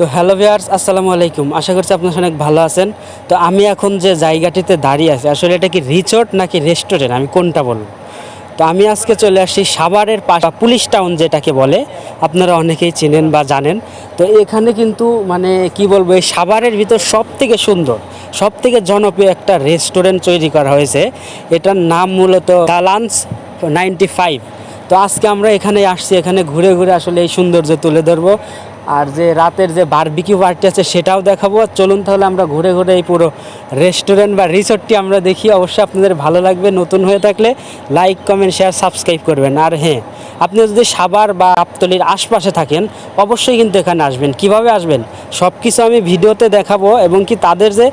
তো hello viewers আসসালামু আলাইকুম। আশা করছি আপনার অনেক ভালো আছেন। তো আমি এখন যে জায়গাটিতে দাঁড়িয়ে আছি, আসলে এটা কি রিসোর্ট নাকি রেস্টুরেন্ট আমি কোনটা বলব? তো আমি আজকে চলে আসছি সাভারের পাশা পুলিশ টাউন যেটাকে বলে। আপনারা অনেকেই চেনেন বা জানেন। তো এখানে কিন্তু মানে কি বলব, এই সাভারের ভিতর সব থেকে সুন্দর সব থেকে জনপ্রিয় একটা রেস্টুরেন্ট তৈরি করা হয়েছে। এটার নাম মূলত দালান্স নাইনটি ফাইভ তো আজকে আমরা এখানে আসছি, এখানে ঘুরে ঘুরে আসলে এই সৌন্দর্য তুলে ধরবো। আর যে রাতের যে বারবিকিউ পার্টি আছে সেটাও দেখাবো। আর চলুন তাহলে আমরা ঘুরে ঘুরে এই পুরো রেস্টুরেন্ট বা রিসোর্টটি আমরা দেখি। অবশ্যই আপনাদের ভালো লাগবে, নতুন হয়ে থাকলে লাইক কমেন্ট শেয়ার সাবস্ক্রাইব করবেন। আর হ্যাঁ আপনি যদি সাবার বা আপতলির আশপাশে থাকেন, অবশ্যই কিন্তু এখানে আসবেন। কীভাবে আসবেন? সব কিছু আমি ভিডিওতে দেখাবো এবং কি তাদের যে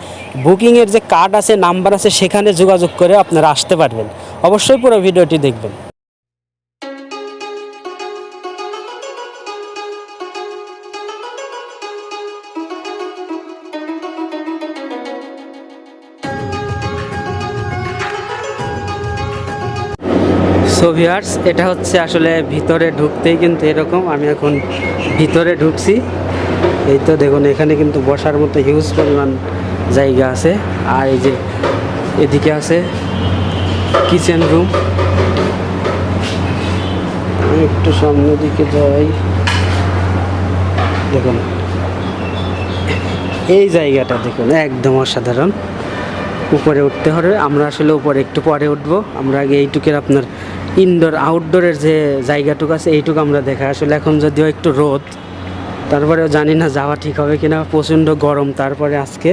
বুকিংয়ের যে কার্ড আছে নাম্বার আছে, সেখানে যোগাযোগ করে আপনারা আসতে পারবেন। অবশ্যই পুরো ভিডিওটি দেখবেন। সো ভিউয়ার্স এটা হচ্ছে আসলে ভিতরে ঢুকতেই কিন্তু এরকম। আমি এখন ভিতরে ঢুকছি। এই তো দেখুন, এখানে কিন্তু বসার মতো হিউজ পরিমাণ জায়গা আছে। আর এই যে এদিকে আছে কিচেন রুম একটু সামনের দিকে যাই। দেখুন, এই জায়গাটা দেখুন, একদম অসাধারণ। উপরে উঠতে হবে। আমরা আসলে উপরে একটু পরে উঠবো। আমরা আগে এইটুকের আপনার ইনডোর আউটডোরের যে জায়গাটুকু আছে, এইটুকু আমরা দেখা আসলে এখন যদিও একটু রোদ, তারপরেও জানি না যাওয়া ঠিক হবে কিনা, প্রচণ্ড গরম তারপরে আজকে।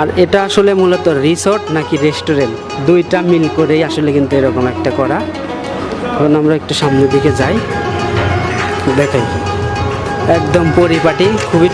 আর এটা আসলে মূলত রিসোর্ট নাকি রেস্টুরেন্ট দুইটা মিল করেই আসলে কিন্তু এরকম একটা করা। এখন আমরা একটু সামনের দিকে যাই, দেখাই। একদম পরিপাটি, খুবই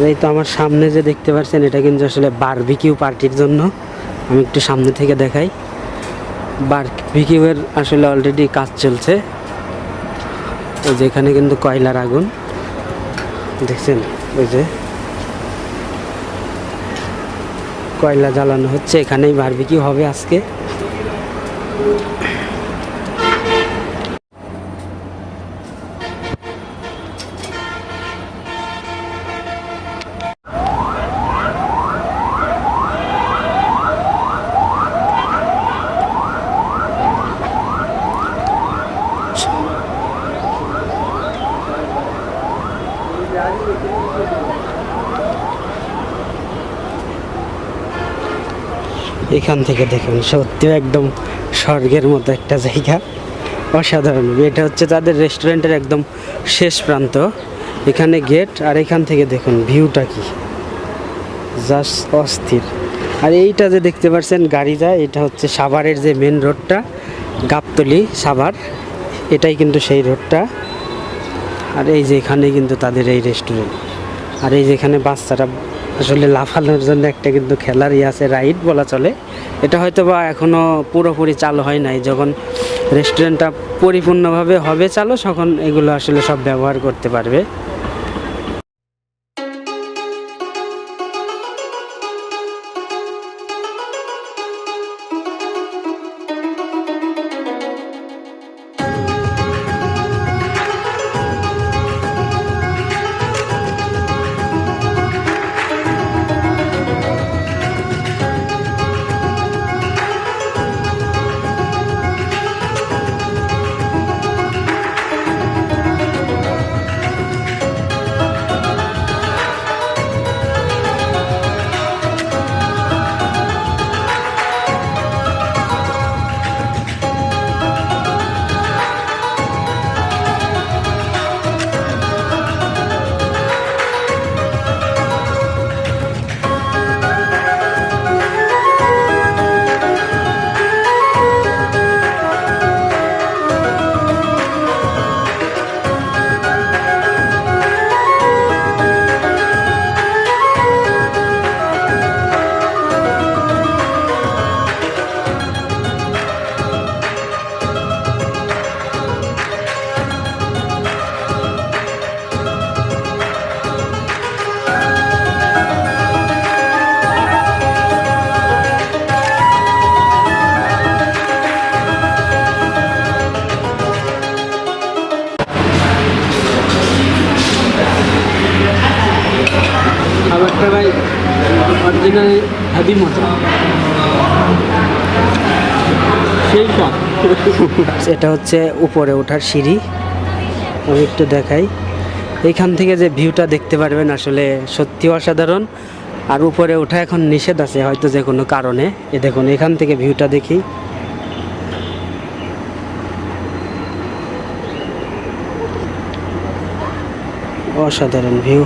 আর এই তো আমার সামনে যে দেখতে পাচ্ছেন এটা কিন্তু আসলে বারবিকিউ পার্টির জন্য। আমি একটু সামনে থেকে দেখাই। বারবিকিউয়ের আসলে অলরেডি কাজ চলছে। ওই যে এখানে কিন্তু কয়লার আগুন। দেখছেন? ওই যে কয়লা জ্বালানো হচ্ছে। এখানেই বারবিকিউ হবে আজকে। এখান থেকে দেখুন, সত্যি একদম স্বর্গের মতো একটা জায়গা। অসাধারণ। এটা হচ্ছে তাদের রেস্টুরেন্টের একদম শেষ প্রান্ত। এখানে গেট আর এখান থেকে দেখুন, ভিউটা কি। জাস্ট অস্থির। আর এইটা যে দেখতে পাচ্ছেন গাড়ি যায় এটা হচ্ছে সাভারের যে মেন রোডটা গাবতলি সাভার। এটাই কিন্তু সেই রোডটা আর এই যে এখানে কিন্তু তাদের এই রেস্টুরেন্ট আর এই যেখানে বাচ্চারা আসলে লাফানোর জন্য একটা কিন্তু খেলার ইয়ে আছে রাইড বলা চলে। এটা হয়তো বা এখনও পুরোপুরি চালু হয় নাই। যখন রেস্টুরেন্টটা পরিপূর্ণভাবে হবে চালু, তখন এগুলো আসলে সব ব্যবহার করতে পারবে। হেভি মজা। সেই স্বাদ এটা হচ্ছে উপরে ওঠার সিঁড়ি। আমি একটু দেখাই। এইখান থেকে যে ভিউটা দেখতে পারবেন আসলে সত্যি অসাধারণ। আর উপরে ওঠা এখন নিষেধ আছে হয়তো যে কোনো কারণে। এ দেখুন, এখান থেকে ভিউটা দেখি। অসাধারণ ভিউ।